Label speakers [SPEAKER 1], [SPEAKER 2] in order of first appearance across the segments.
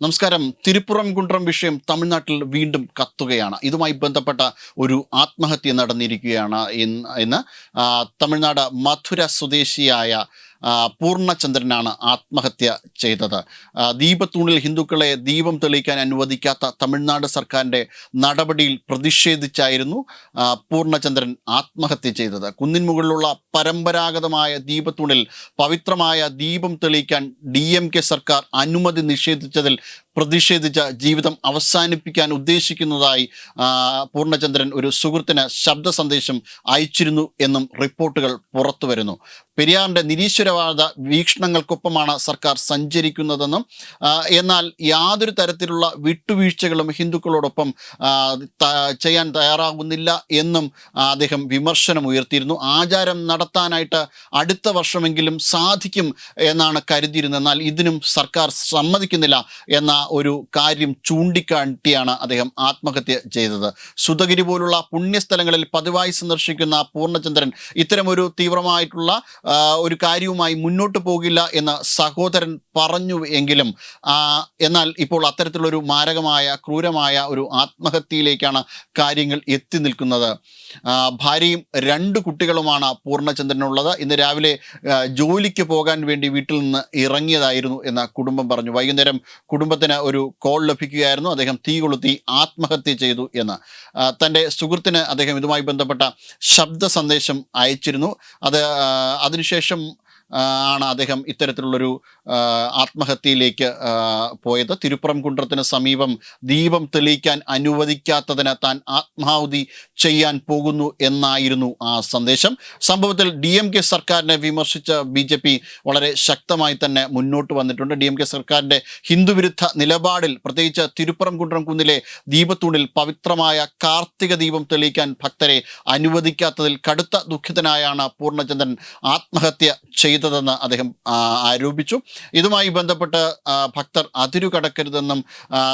[SPEAKER 1] നമസ്കാരം. തിരുപ്പുറം കുണ്ട്രം വിഷയം തമിഴ്നാട്ടിൽ വീണ്ടും കത്തുകയാണ്. ഇതുമായി ബന്ധപ്പെട്ട ഒരു ആത്മഹത്യ നടന്നിരിക്കുകയാണ് ഇന്ന് തമിഴ്നാട് മധുര സ്വദേശിയായ പൂർണചന്ദ്രനാണ് ആത്മഹത്യ ചെയ്തത്. ദീപത്തൂണിൽ ഹിന്ദുക്കളെ ദീപം തെളിയിക്കാൻ അനുവദിക്കാത്ത തമിഴ്നാട് സർക്കാരിന്റെ നടപടിയിൽ പ്രതിഷേധിച്ചായിരുന്നു പൂർണചന്ദ്രൻ ആത്മഹത്യ ചെയ്തത്. കുന്നിൻ മുകളിലുള്ള പരമ്പരാഗതമായ ദീപത്തൂണിൽ പവിത്രമായ ദീപം തെളിയിക്കാൻ ഡി സർക്കാർ അനുമതി നിഷേധിച്ചതിൽ പ്രതിഷേധിച്ച ജീവിതം അവസാനിപ്പിക്കാൻ ഉദ്ദേശിക്കുന്നതായി പൂർണചന്ദ്രൻ ഒരു സുഹൃത്തിന് ശബ്ദ സന്ദേശം അയച്ചിരുന്നു എന്നും റിപ്പോർട്ടുകൾ പുറത്തു വരുന്നു. പെരിയാറിന്റെ നിരീശ്വരവാദ വീക്ഷണങ്ങൾക്കൊപ്പമാണ് സർക്കാർ സഞ്ചരിക്കുന്നതെന്നും എന്നാൽ യാതൊരു തരത്തിലുള്ള വിട്ടുവീഴ്ചകളും ഹിന്ദുക്കളോടൊപ്പം ചെയ്യാൻ തയ്യാറാകുന്നില്ല എന്നും അദ്ദേഹം വിമർശനം ഉയർത്തിയിരുന്നു ആചാരം നടത്താനായിട്ട് അടുത്ത വർഷമെങ്കിലും സാധിക്കും എന്നാണ് കരുതിയിരുന്നത്. എന്നാൽ ഇതിനും സർക്കാർ സമ്മതിക്കുന്നില്ല എന്ന ഒരു കാര്യം ചൂണ്ടിക്കാട്ടിയാണ് അദ്ദേഹം ആത്മഹത്യ ചെയ്തത്. സുധഗിരി പോലുള്ള പുണ്യസ്ഥലങ്ങളിൽ പതിവായി സന്ദർശിക്കുന്ന പൂർണചന്ദ്രൻ ഇത്തരമൊരു തീവ്രമായിട്ടുള്ള ഒരു കാര്യവുമായി മുന്നോട്ട് പോകില്ല എന്ന് സഹോദരൻ പറഞ്ഞു എങ്കിലും എന്നാൽ ഇപ്പോൾ അത്തരത്തിലുള്ളൊരു മാരകമായ ക്രൂരമായ ഒരു ആത്മഹത്യയിലേക്കാണ് കാര്യങ്ങൾ എത്തി നിൽക്കുന്നത്. ഭാര്യയും രണ്ട് കുട്ടികളുമാണ് പൂർണചന്ദ്രനുള്ളത്. ഇന്ന് രാവിലെ ജോലിക്ക് പോകാൻ വേണ്ടി വീട്ടിൽ നിന്ന് ഇറങ്ങിയതായിരുന്നു എന്ന് കുടുംബം പറഞ്ഞു. വൈകുന്നേരം കുടുംബത്തിന് ഒരു കോൾ ലഭിക്കുകയായിരുന്നു. അദ്ദേഹം തീ കൊളുത്തി ആത്മഹത്യ ചെയ്തു എന്ന്. തന്റെ സുഹൃത്തിന് അദ്ദേഹം ഇതുമായി ബന്ധപ്പെട്ട ശബ്ദ സന്ദേശം അയച്ചിരുന്നു. അത് അതിനുശേഷം ആണ് അദ്ദേഹം ഇത്തരത്തിലുള്ളൊരു ആത്മഹത്യയിലേക്ക് പോയത്. തിരുപ്പുറം കുണ്ടത്തിന് സമീപം ദീപം തെളിയിക്കാൻ അനുവദിക്കാത്തതിന് താൻ ആത്മാഹുതി ചെയ്യാൻ പോകുന്നു എന്നായിരുന്നു ആ സന്ദേശം. സംഭവത്തിൽ ഡി എം കെ സർക്കാരിനെ വിമർശിച്ച ബി ജെ പി വളരെ ശക്തമായി തന്നെ മുന്നോട്ട് വന്നിട്ടുണ്ട്. ഡി എം കെ സർക്കാരിന്റെ ഹിന്ദുവിരുദ്ധ നിലപാടിൽ പ്രത്യേകിച്ച് തിരുപ്പുറം കുണ്ട്രം കുന്നിലെ ദീപത്തൂണിൽ പവിത്രമായ കാർത്തിക ദീപം തെളിയിക്കാൻ ഭക്തരെ അനുവദിക്കാത്തതിൽ കടുത്ത ദുഃഖിതനായാണ് പൂർണചന്ദ്രൻ ആത്മഹത്യ ചെയ്തതെന്ന് അദ്ദേഹം ആരോപിച്ചു. ഇതുമായി ബന്ധപ്പെട്ട് ഭക്തർ അതിരു കടക്കരുതെന്നും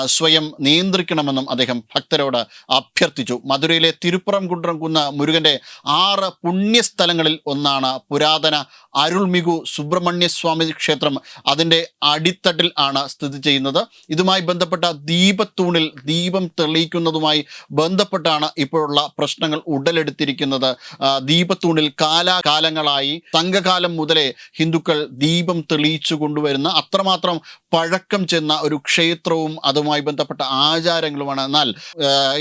[SPEAKER 1] സ്വയം നിയന്ത്രിക്കണമെന്നും അദ്ദേഹം ഭക്തരോട് അഭ്യർത്ഥിച്ചു. മധുരയിലെ തിരുപ്പുറം കുണ്ട്രം കുന്ന് മുരുകന്റെ ആറ് പുണ്യസ്ഥലങ്ങളിൽ ഒന്നാണ് പുരാതന അരുൾമികു സുബ്രഹ്മണ്യസ്വാമി ക്ഷേത്രം. അതിന്റെ അടിത്തട്ടിൽ ആണ് സ്ഥിതി ചെയ്യുന്നത്. ഇതുമായി ബന്ധപ്പെട്ട ദീപത്തൂണിൽ ദീപം തെളിയിക്കുന്നതുമായി ബന്ധപ്പെട്ടാണ് ഇപ്പോഴുള്ള പ്രശ്നങ്ങൾ ഉടലെടുത്തിരിക്കുന്നത്. ദീപത്തൂണിൽ കാലാകാലങ്ങളായി സംഘകാലം മുതലേ ഹിന്ദുക്കൾ ദീപം തെളിയിച്ചു കൊണ്ടുവരുന്ന അത്രമാത്രം പഴക്കം ചെന്ന ഒരു ക്ഷേത്രവും അതുമായി ബന്ധപ്പെട്ട ആചാരങ്ങളുമാണ്. എന്നാൽ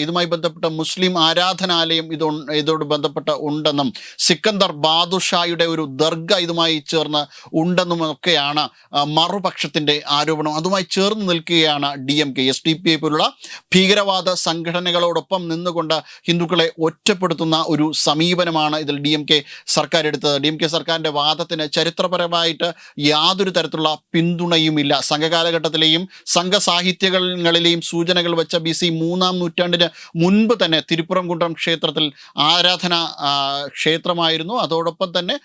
[SPEAKER 1] ഇതുമായി ബന്ധപ്പെട്ട മുസ്ലിം ആരാധനാലയം ഇതോ ഇതോട് ബന്ധപ്പെട്ട് ഉണ്ടെന്നും സിക്കന്ദർ ബാദുഷായുടെ ഒരു ദർഗ ഇതുമായി ചേർന്ന് ഉണ്ടെന്നും ഒക്കെയാണ് മറുപക്ഷത്തിന്റെ ആരോപണം. അതുമായി ചേർന്ന് നിൽക്കുകയാണ് D M K S D P I പോലുള്ള ഭീകരവാദ സംഘടനകളോടൊപ്പം നിന്നുകൊണ്ട് ഹിന്ദുക്കളെ ഒറ്റപ്പെടുത്തുന്ന ഒരു സമീപനമാണ് ഇതിൽ ഡി എം കെ സർക്കാർ എടുത്തത് ഡി എം കെ സർക്കാരിന്റെ വാദത്തിന് ചരിത്രപരമായിട്ട് യാതൊരു തരത്തിലുള്ള പിന്തുണയുമില്ല. സംഘകാലഘട്ടത്തിലെയും സംഘ സാഹിത്യങ്ങളിലെയും സൂചനകൾ വെച്ച ബി സി മൂന്നാം നൂറ്റാണ്ടിന് മുൻപ് തന്നെ തിരുപ്പുറം കുണ്ട്രം ക്ഷേത്രത്തിൽ ആരാധന ക്ഷേത്രമായിരുന്നു. അതോടൊപ്പം തന്നെ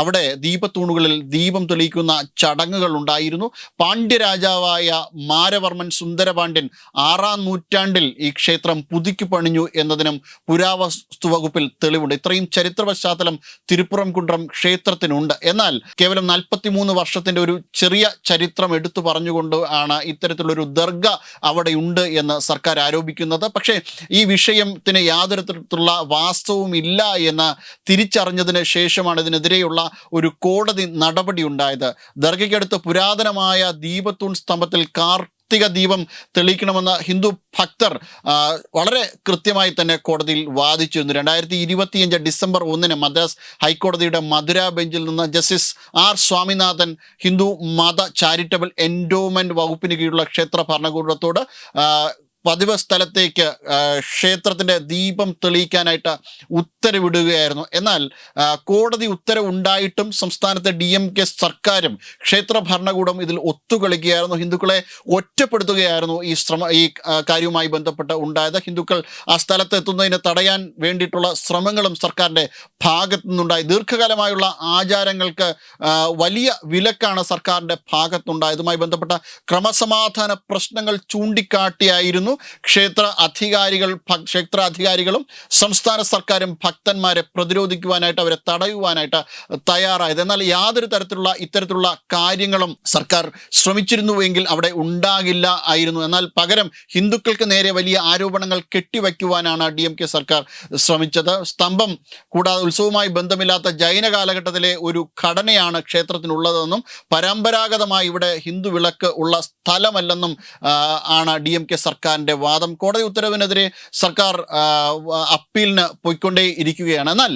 [SPEAKER 1] അവിടെ ദീപത്തൂണുകളിൽ ദീപം തെളിയിക്കുന്ന ചടങ്ങുകൾ ഉണ്ടായിരുന്നു. പാണ്ഡ്യരാജാവായ മാരവർമ്മൻ സുന്ദരപാണ്ഡ്യൻ ആറാം നൂറ്റാണ്ടിൽ ഈ ക്ഷേത്രം പുതുക്കി പണിഞ്ഞു എന്നതിനും പുരാവസ്തു വകുപ്പിൽ തെളിവുണ്ട്. ഇത്രയും ചരിത്ര പശ്ചാത്തലം തിരുപ്പുറം കുണ്ട്രം ക്ഷേത്രത്തിനുണ്ട്. എന്നാൽ കേവലം നാൽപ്പത്തിമൂന്ന് വർഷത്തിന്റെ ഒരു ചെറിയ ചരിത്രം എടുത്തു പറഞ്ഞുകൊണ്ട് ആണ് ഇത്തരത്തിലൊരു ദർഗ അവിടെയുണ്ട് എന്ന് സർക്കാർ ആരോപിക്കുന്നത്. പക്ഷേ ഈ വിഷയത്തിന് യാതൊരു തരത്തിലുള്ള വാസ്തവവും ഇല്ല എന്ന് തിരിച്ചറിഞ്ഞതിന് ശേഷമാണ് ഇതിനെതിരെയുള്ള ഒരു കോടതി നടപടി ഉണ്ടായത്. ദർഗയ്ക്കടുത്ത് പുരാതനമായ ദീപത്തൂൺ സ്തംഭത്തിൽ കാർത്തിക ദീപം തെളിയിക്കണമെന്ന് ഹിന്ദു ഭക്തർ വളരെ കൃത്യമായി തന്നെ കോടതിയിൽ വാദിച്ചിരുന്നു. രണ്ടായിരത്തി ഇരുപത്തിയഞ്ച് ഡിസംബർ ഒന്നിന് മദ്രാസ് ഹൈക്കോടതിയുടെ മധുര ബെഞ്ചിൽ നിന്ന് ജസ്റ്റിസ് ആർ സ്വാമിനാഥൻ ഹിന്ദു മത ചാരിറ്റബിൾ എൻഡോമെന്റ് വകുപ്പിന് കീഴിലുള്ള ക്ഷേത്ര ഭരണകൂടത്തോട് പതിവ് സ്ഥലത്തേക്ക് ക്ഷേത്രത്തിന്റെ ദീപം തെളിയിക്കാനായിട്ട് ഉത്തരവിടുകയായിരുന്നു. എന്നാൽ കോടതി ഉത്തരവുണ്ടായിട്ടും സംസ്ഥാനത്തെ ഡി എം കെ സർക്കാരും ക്ഷേത്ര ഭരണകൂടം ഇതിൽ ഒത്തുകളിക്കുകയായിരുന്നു. ഹിന്ദുക്കളെ ഒറ്റപ്പെടുത്തുകയായിരുന്നു ഈ ശ്രമ ഈ കാര്യവുമായി ബന്ധപ്പെട്ട് ഉണ്ടായത്. ഹിന്ദുക്കൾ ആ സ്ഥലത്ത് എത്തുന്നതിന് തടയാൻ വേണ്ടിയിട്ടുള്ള ശ്രമങ്ങളും സർക്കാരിന്റെ ഭാഗത്തു നിന്നുണ്ടായി. ദീർഘകാലമായുള്ള ആചാരങ്ങൾക്ക് വലിയ വിലക്കാണ് സർക്കാരിന്റെ ഭാഗത്തുണ്ടായതുമായി ബന്ധപ്പെട്ട ക്രമസമാധാന പ്രശ്നങ്ങൾ ചൂണ്ടിക്കാട്ടിയായിരുന്നു പറയുന്നു ക്ഷേത്ര അധികാരികൾ ക്ഷേത്ര അധികാരികളും സംസ്ഥാന സർക്കാരും ഭക്തന്മാരെ പ്രതിരോധിക്കുവാനായിട്ട് അവരെ തടയുവാനായിട്ട് തയ്യാറായത്. എന്നാൽ യാതൊരു തരത്തിലുള്ള ഇത്തരത്തിലുള്ള കാര്യങ്ങളും സർക്കാർ ശ്രമിച്ചിരുന്നുവെങ്കിൽ അവിടെ ഉണ്ടാകില്ല ആയിരുന്നു. എന്നാൽ പകരം ഹിന്ദുക്കൾക്ക് നേരെ വലിയ ആരോപണങ്ങൾ കെട്ടിവയ്ക്കുവാനാണ് ഡി എം കെ സർക്കാർ ശ്രമിച്ചത്. സ്തംഭം കൂടാതെ ഉത്സവവുമായി ബന്ധമില്ലാത്ത ജൈന കാലഘട്ടത്തിലെ ഒരു ഘടനയാണ് ക്ഷേത്രത്തിനുള്ളതെന്നും പരമ്പരാഗതമായി ഇവിടെ ഹിന്ദു വിളക്ക് ഉള്ള സ്ഥലമല്ലെന്നും ആണ് ഡി എം കെ സർക്കാരിന്റെ വാദം. കോടതി ഉത്തരവിനെതിരെ സർക്കാർ അപ്പീലിന് പോയിക്കൊണ്ടേ ഇരിക്കുകയാണ് എന്നാൽ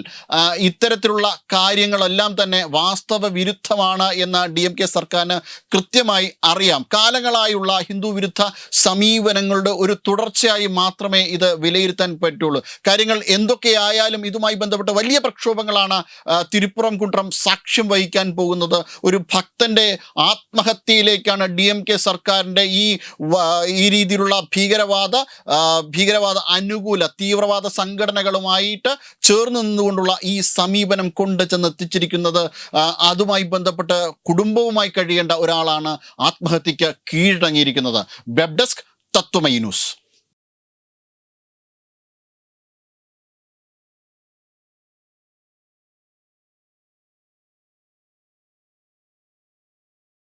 [SPEAKER 1] ഇത്തരത്തിലുള്ള കാര്യങ്ങളെല്ലാം തന്നെ വാസ്തവ വിരുദ്ധമാണ് എന്ന് ഡി എം കെ സർക്കാരിന് കൃത്യമായി അറിയാം. കാലങ്ങളായുള്ള ഹിന്ദു വിരുദ്ധ സമീപനങ്ങളുടെ ഒരു തുടർച്ചയായി മാത്രമേ ഇത് വിലയിരുത്താൻ പറ്റുള്ളൂ. കാര്യങ്ങൾ എന്തൊക്കെയായാലും ഇതുമായി ബന്ധപ്പെട്ട വലിയ പ്രക്ഷോഭങ്ങളാണ് തിരുപ്പുറം കുണ്ട്രം സാക്ഷ്യം വഹിക്കാൻ പോകുന്നത്. ഒരു ഭക്തന്റെ ആത്മഹത്യയിലേക്കാണ് ഡി എം കെ സർക്കാരിന്റെ ഈ ഈ രീതിയിലുള്ള ഭീകരവാദ ഭീകരവാദ അനുകൂല തീവ്രവാദ സംഘടനകളുമായിട്ട് ചേർന്ന് നിന്നുകൊണ്ടുള്ള ഈ സമീപനം കൊണ്ട് ചെന്നെത്തിച്ചിരിക്കുന്നത് അതുമായി ബന്ധപ്പെട്ട് കുടുംബവുമായി കഴിയേണ്ട ഒരാളാണ് ആത്മഹത്യക്ക് കീഴടങ്ങിയിരിക്കുന്നത്. Web desk Tatwamayi news.